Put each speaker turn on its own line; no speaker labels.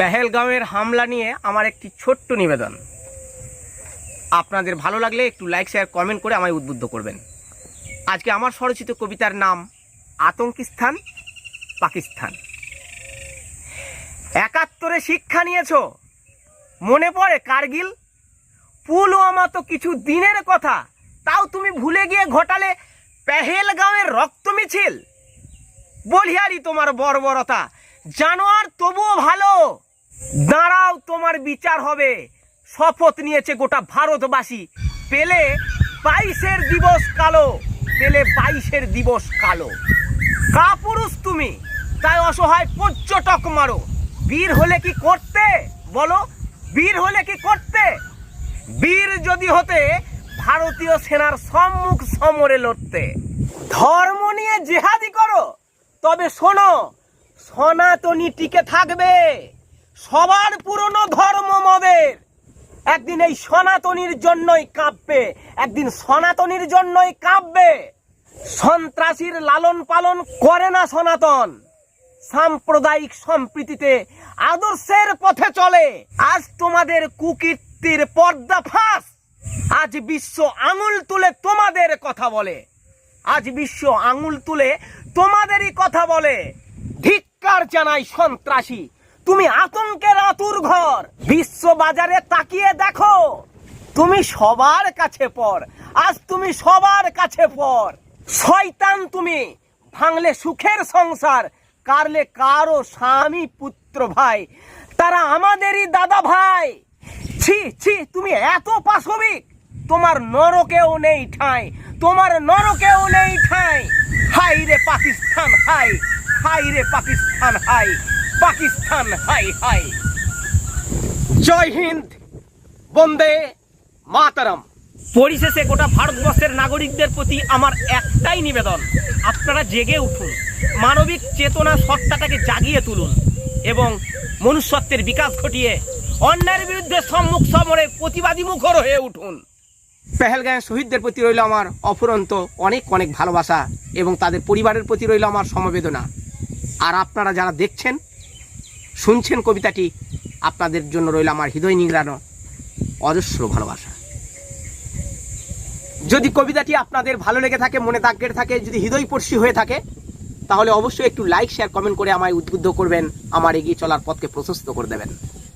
পেহেলগাঁওয়ের হামলা নিয়ে আমার একটি ছোট্ট নিবেদন। আপনাদের ভালো লাগলে একটু লাইক শেয়ার কমেন্ট করে আমায় উদ্বুদ্ধ করবেন। আজকে আমার স্বরচিত কবিতার নাম আতঙ্কিস্তান পাকিস্তান একাত্তরে শিক্ষা নিয়েছো? মনে পড়ে কার্গিল? পুলওয়ামা তো কিছু দিনের কথা, তাও তুমি ভুলে গিয়ে ঘটালে পেহেলগাঁওয়ের রক্ত মিছিল। বলিহারি তোমার বর্বরতা, জানোয়ার তবুও ভালো। দাঁড়াও, তোমার বিচার হবে। শপথ নিয়েছে গোটা ভারতবাসী। পেলে বাইশের দিবস কালো, পেলে বাইশের দিবস কালো। কাপুরুষ তুমি, তাই অসহায় পর্যটক মারো। বীর হলে কি করতে? বলো, বীর হলে কি করতে? বীর যদি হতে, ভারতীয় সেনার সম্মুখ সমরে লড়তে। ধর্ম নিয়ে জেহাদি করো, তবে শোনো, সনাতনী টিকে থাকবে। সবার পুরনো ধর্ম মদের। একদিন এই সনাতনীর জন্যই কাঁপবে, একদিন সনাতনীর জন্যই কাঁপবে। সন্ত্রাসীর লালন পালন করে না সনাতন। সাম্প্রদায়িক সম্প্রীতিতে আদর্শের পথে চলে। আজ তোমাদের কুকীর্তির পর্দা ফাঁস। আজ বিশ্ব আঙুল তুলে তোমাদের কথা বলে। আজ বিশ্ব আঙুল তুলে তোমাদেরই কথা বলে। ধিক্কার জানাই সন্ত্রাসী। তুমি আতঙ্কের আতুর ঘর। বিশ্ব বাজারে তাকিয়ে দেখো। তুমি সবার কাছে পর। আজ তুমি সবার কাছে পর। শয়তান তুমি, ভাঙলে সুখের সংসার, কারলে কারও স্বামী পুত্র ভাই। তারা আমাদেরই দাদা ভাই। ছি ছি, তুমি এত পাশবিক। তোমার নরকেও নেই ঠাঁই। তোমার নরকেও নেই ঠাঁই। হাই রে পাকিস্তান হাই হাই রে পাকিস্তান হাই পাকিস্তান হাই হাই। জয় হিন্দ বন্দে মাতারাম। পরিশেষে গোটা ভারতবর্ষের নাগরিকদের প্রতি আমার একটাই নিবেদন আপনারা জেগে উঠুন মানবিক চেতনা সত্তাটাকে জাগিয়ে তুলুন এবং মনুষ্যত্বের বিকাশ ঘটিয়ে অন্যায়ের বিরুদ্ধে সম্মুখ সমরে প্রতিবাদী মুখর হয়ে উঠুন। পেহেলগাঁয়ের শহীদদের প্রতি রইল আমার অফুরন্ত অনেক অনেক ভালোবাসা এবং তাদের পরিবারের প্রতি রইল আমার সমবেদনা। আর আপনারা যারা দেখছেন শুনছেন কবিতাটি, আপনাদের জন্য রইল আমার হৃদয় নিংড়ানো অজস্র ভালোবাসা। যদি কবিতাটি আপনাদের ভালো লেগে থাকে, মনে দাগের থাকে, যদি হৃদয়পর্শী হয়ে থাকে, তাহলে অবশ্যই একটু লাইক শেয়ার কমেন্ট করে আমায় উদ্বুদ্ধ করবেন, আমার এগিয়ে চলার পথকে প্রশস্ত করে দেবেন।